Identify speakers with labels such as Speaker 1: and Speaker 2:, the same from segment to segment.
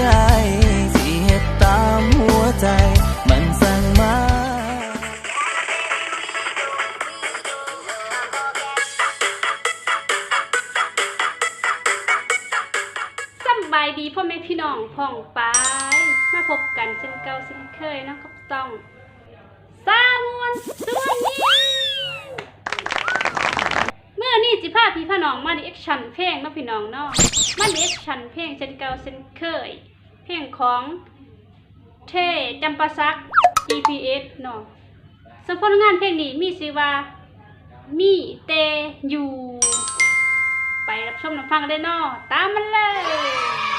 Speaker 1: ได้สิเฮ็ดตามหัวใจ มันสั่งมา
Speaker 2: สบายดีพ่อแม่พี่น้องพ่องปามาพบกันเช่นเก่าเช่นเคยนาะกับต้องสามวนสวนนี้เมื่อนี่จิ พี่พี่น้องมาดีเอ็กชันเพลงเนาะพี่น้องเนาะมาดีเอ็กชันเพลงเช่นเก่าเช่นเคย เพลงของเทจำปาซัก EPS เนาะสมพลงานเพลงนี้มีชื่อว่ามีเตอยู่ไปรับชมรับฟังได้เนอตามมันเลย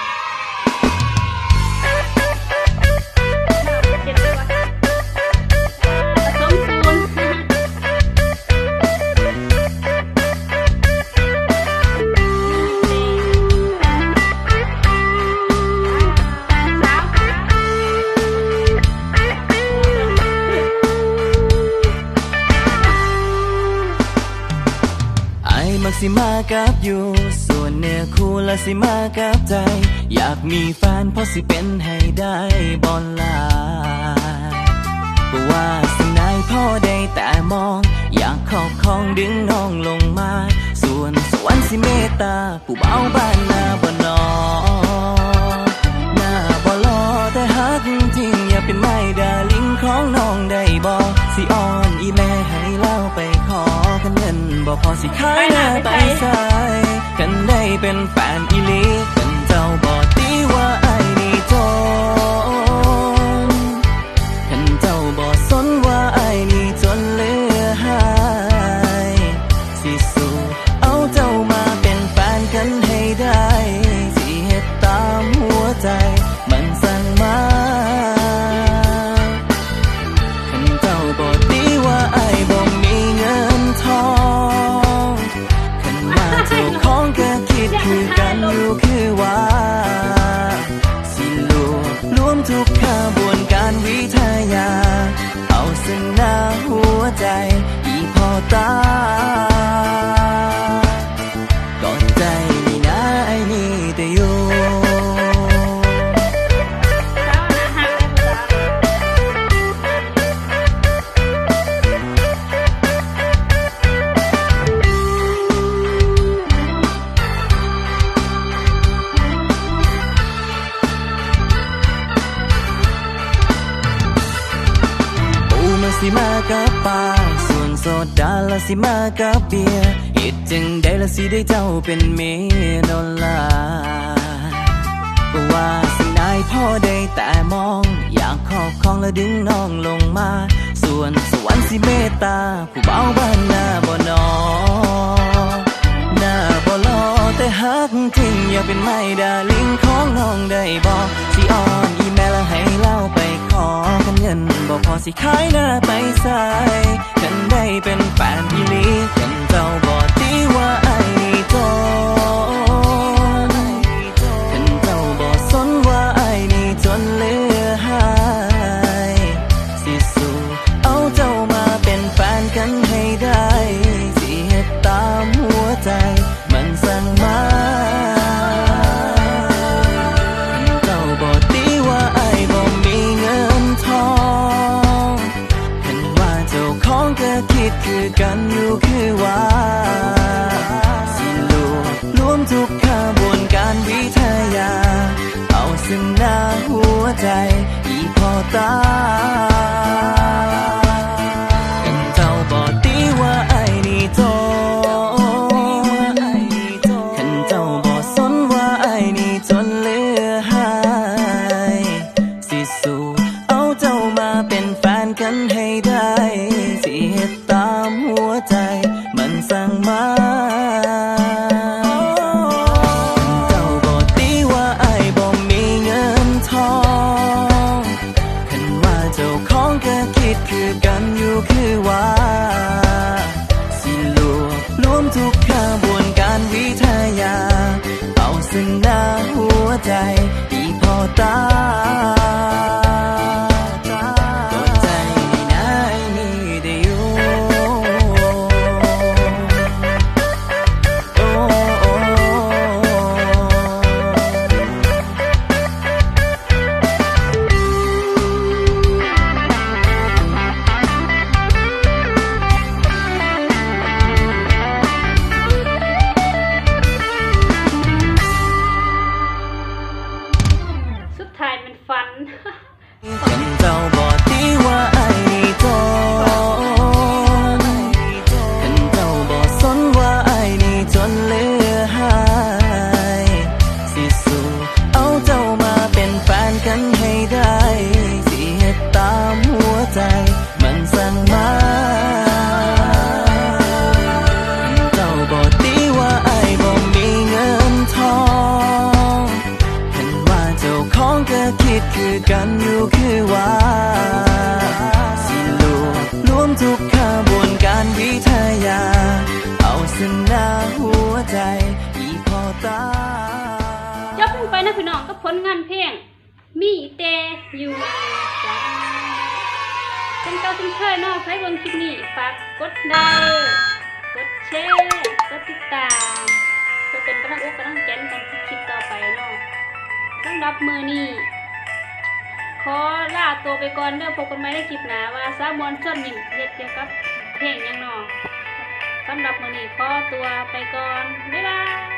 Speaker 2: สิมา
Speaker 1: กับอยู่ ส่วนเนื้อคู่ละสิมากับใจ อยากมีแฟนเพราะสิเป็นให้ได้บอลลาว่าสนายพ่อได้แต่มอง อยากขอบของดึงน้องลงมา ส่วนสวรรค์สิเมตตา ผู้เบาบ้านนาบนนอหน้าบ่รอแต่ฮักจริงอย่าเป็นไม่ดาลิงของน้องได้บอกสิอ้อนอีแม่ให้เล่าไปขอกันเงิน บ่พอสิขายหน้าไปใส่กันได้เป็นแฟนอีหลี ทุกขบวนการวิทยา เอาสนาหัวใจอีพอตา
Speaker 2: สิ
Speaker 1: มากับปลาส่วนโซดาละสิมากับเบียร์เหตุจึงได้ละสิได้เจ้าเป็นเมียดอลลาร์ก็ว่าสินายพ่อได้แต่มอง อยากขอบของและดึงน้องลงมา ส่วนสวรรค์สิเมตตา ผู้เบาบ้านนาบ่นอหน้าบ่รอแต่ฮักจริง อยากเป็นไม่ดาลิงของน้องได้บอกสิอ่อน สิขายหน้าไปใส่กันได้เป็นแฟนอีหลีกันเจ้าบ่ตีว่าไอ้นี่จ มทุกขบวนการวิทยา เอาซึ่งหน้าหัวใจอีพอตา ดคือกันอ
Speaker 2: ยู่
Speaker 1: คือว่า สิลวบรวมทุกขบวนการวิทยาเป่าซึ่งหน้าหัวใจที่พอตา
Speaker 2: เพลง มีแต่อยู่จ้าเป็นเก่าเป็นเคยเนาะใครบิ่งคลิปนี้ฝากกดไลค์กดแชร์กดติดตามเพื่อเป็นกำลังอกกำลังใจในการคลิปต่อไปเนาะสำหรับมือนี้ขอลาตัวไปก่อนเด้อพบกันใหม่ในคลิปหน้าว่าสาวมอนส่วนหนึ่งเฮ็ดเกี่ยวกับเพลงยังนาะสำหรับมือนี้ขอตัวไปก่อนบ๊ายบาย